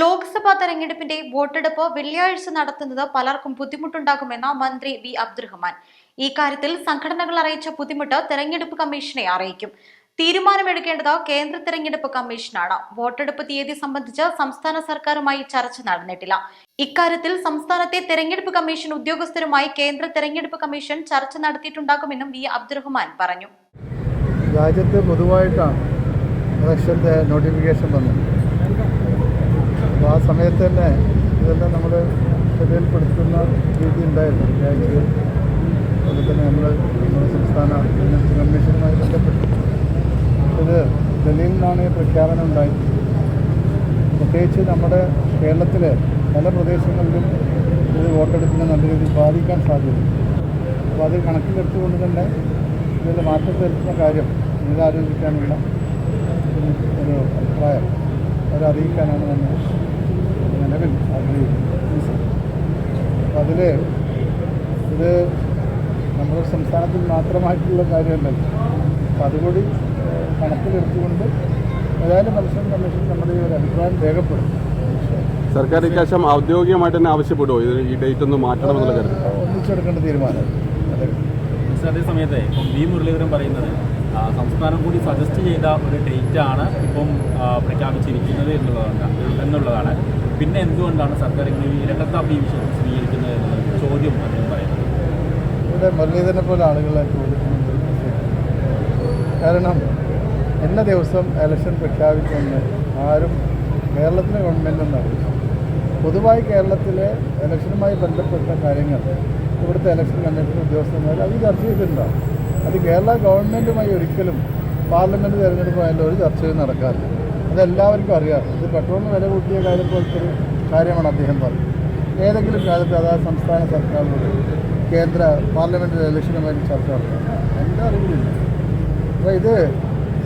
ലോക്സഭാ തെരഞ്ഞെടുപ്പിന്റെ വോട്ടെടുപ്പ് വെള്ളിയാഴ്ച നടത്തുന്നത് പലർക്കും ബുദ്ധിമുട്ടുണ്ടാകുമെന്ന് മന്ത്രി വി അബ്ദുറഹ്മാൻ. ഈ കാര്യത്തിൽ സംഘടനകൾ അറിയിച്ച ബുദ്ധിമുട്ട് തെരഞ്ഞെടുപ്പ് കമ്മീഷനെ അറിയിക്കും. തീരുമാനമെടുക്കേണ്ടത് കേന്ദ്ര തെരഞ്ഞെടുപ്പ് കമ്മീഷനാണ്. വോട്ടെടുപ്പ് തീയതി സംബന്ധിച്ച് സംസ്ഥാന സർക്കാരുമായി ചർച്ച നടന്നിട്ടില്ല. ഇക്കാര്യത്തിൽ സംസ്ഥാനത്തെ തെരഞ്ഞെടുപ്പ് കമ്മീഷൻ ഉദ്യോഗസ്ഥരുമായി കേന്ദ്ര തെരഞ്ഞെടുപ്പ് കമ്മീഷൻ ചർച്ച നടത്തിയിട്ടുണ്ടാകുമെന്നും വി അബ്ദുറഹ്മാൻ പറഞ്ഞു. രാജ്യത്ത് പൊതുവായിട്ടാണ് ഇലക്ഷന്റെ നോട്ടിഫിക്കേഷൻ വന്നത്. അപ്പോൾ ആ സമയത്ത് തന്നെ ഇതെല്ലാം നമ്മൾ ശ്രദ്ധയിൽപ്പെടുത്തുന്ന രീതി ഉണ്ടായിരുന്നു. രാജ്യത്ത് അതുപോലെ തന്നെ നമ്മൾ നമ്മുടെ സംസ്ഥാന കമ്മീഷനുമായി ബന്ധപ്പെട്ട് ഇത് ഡൽഹിയിൽ നിന്നാണ് ഈ പ്രഖ്യാപനം ഉണ്ടായി പ്രത്യേകിച്ച് നമ്മുടെ കേരളത്തിൽ പല പ്രദേശങ്ങളിലും ഇത് വോട്ടെടുപ്പിനെ നല്ല രീതിയിൽ ബാധിക്കാൻ സാധ്യതയുണ്ട് അപ്പോൾ അത് കണക്കിലെടുത്തുകൊണ്ട് തന്നെ ഇതിൽ മാറ്റം വരുത്തുന്ന കാര്യം പുനരാലോചിക്കാനുള്ള ഒരു ഒരു അഭിപ്രായം തന്നെ നമ്മൾ നിലവിൽ ആഗ്രഹിക്കുന്നത്. അപ്പം അതിൽ ഇത് നമ്മുടെ സംസ്ഥാനത്തിൽ മാത്രമായിട്ടുള്ള കാര്യമല്ലല്ലോ അപ്പം അതുകൂടി കണക്കിലെടുത്തുകൊണ്ട് ഏതായാലും മത്സരം കമ്മീഷൻ നമ്മുടെ ഈ ഒരു അഭിപ്രായം രേഖപ്പെടും സർക്കാർ ഇക്കാശം ഔദ്യോഗികമായിട്ട് തന്നെ ആവശ്യപ്പെടുമോ ഇത് ഈ ഡേറ്റ് ഒന്ന് മാറ്റണമെന്നുള്ള കാര്യം ഒന്നിച്ചെടുക്കേണ്ട തീരുമാനം പക്ഷേ അതേ സമയത്ത് ഇപ്പം വി മുരളീധരൻ പറയുന്നത് സംസ്ഥാനം കൂടി സജസ്റ്റ് ചെയ്ത ഒരു ഡേറ്റ് ആണ് ഇപ്പം പ്രഖ്യാപിച്ചിരിക്കുന്നത് എന്നുള്ളതാണ് എന്നുള്ളതാണ്. പിന്നെ എന്തുകൊണ്ടാണ് സർക്കാർ ഇങ്ങനെ ഇരട്ടത്താപ്പ് ഈ വിഷയം സ്വീകരിക്കുന്നത് എന്നുള്ള ചോദ്യം അദ്ദേഹം പറയുന്നത്? ഇവിടെ മുരളീധരനെ പോലെ ആളുകളെ കാരണം എന്ന ദിവസം ഇലക്ഷൻ പ്രഖ്യാപിച്ചെന്ന് ആരും കേരളത്തിലെ ഗവൺമെന്റ് അറിയിച്ചു പൊതുവായി കേരളത്തിലെ ഇലക്ഷനുമായി ബന്ധപ്പെട്ട കാര്യങ്ങൾ ഇവിടുത്തെ ഇലക്ഷൻ കമ്മീഷൻ ഉദ്യോഗസ്ഥന്മാർ അത് ചർച്ച ചെയ്തിട്ടുണ്ടാവും. അത് കേരള ഗവൺമെന്റുമായി ഒരിക്കലും പാർലമെന്റ് തിരഞ്ഞെടുപ്പായാലും ഒരു ചർച്ചയും നടക്കാറില്ല. അതെല്ലാവർക്കും അറിയാം. ഇത് പെട്രോളിന് വില കൂട്ടിയ കാര്യം പോലത്തെ ഒരു കാര്യമാണ് അദ്ദേഹം പറഞ്ഞത്. ഏതെങ്കിലും കാലത്ത് അതായത് സംസ്ഥാന സർക്കാരിനോട് കേന്ദ്ര പാർലമെന്റ് ഇലക്ഷനുമായി ചർച്ച നടത്തണം എന്റെ അറിവിലില്ല. അപ്പോൾ ഇത്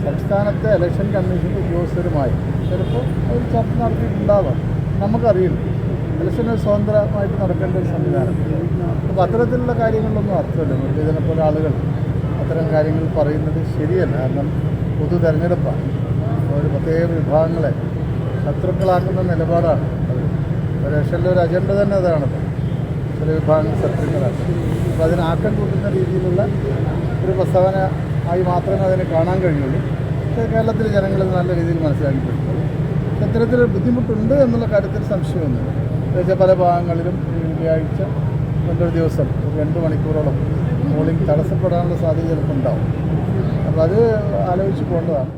സംസ്ഥാനത്തെ ഇലക്ഷൻ കമ്മീഷന്റെ ഉദ്യോഗസ്ഥരുമായി ചിലപ്പോൾ അവർ ചർച്ച നടത്തിയിട്ടുണ്ടാവാം. നമുക്കറിയില്ല. ഇലക്ഷൻ ഒരു സ്വതന്ത്രമായിട്ട് നടക്കേണ്ട ഒരു സംവിധാനം. അപ്പോൾ അത്തരത്തിലുള്ള കാര്യങ്ങളിലൊന്നും അർത്ഥമില്ല. മുരളീധരനെ പോലെ ആളുകൾ അത്തരം കാര്യങ്ങൾ പറയുന്നത് ശരിയല്ല. കാരണം പൊതു തെരഞ്ഞെടുപ്പാണ്. ഒരു പ്രത്യേക വിഭാഗങ്ങളെ ശത്രുക്കളാക്കുന്ന നിലപാടാണ് അത്. ഇലക്ഷനിലെ ഒരു അജണ്ട തന്നെ അതാണ്. ചില വിഭാഗങ്ങൾ ശത്രുക്കളാണ്. അപ്പോൾ അതിനാക്കം കൂട്ടുന്ന രീതിയിലുള്ള ഒരു പ്രസ്താവന ആയി മാത്രമേ അതിനെ കാണാൻ കഴിയുള്ളൂ. കേരളത്തിലെ ജനങ്ങൾ നല്ല രീതിയിൽ മനസ്സിലാക്കിയിട്ടുള്ളൂ ഇത്തരത്തിലൊരു ബുദ്ധിമുട്ടുണ്ട് എന്നുള്ള കാര്യത്തിൽ സംശയമൊന്നുമില്ല. എന്നുവെച്ചാൽ പല ഭാഗങ്ങളിലും വെള്ളിയാഴ്ച രണ്ടൊരു ദിവസം രണ്ട് മണിക്കൂറോളം പോളിംഗ് തടസ്സപ്പെടാനുള്ള സാധ്യത ചിലപ്പോൾ ഉണ്ടാവും. അപ്പോൾ അത് ആലോചിച്ച് പോകേണ്ടതാണ്.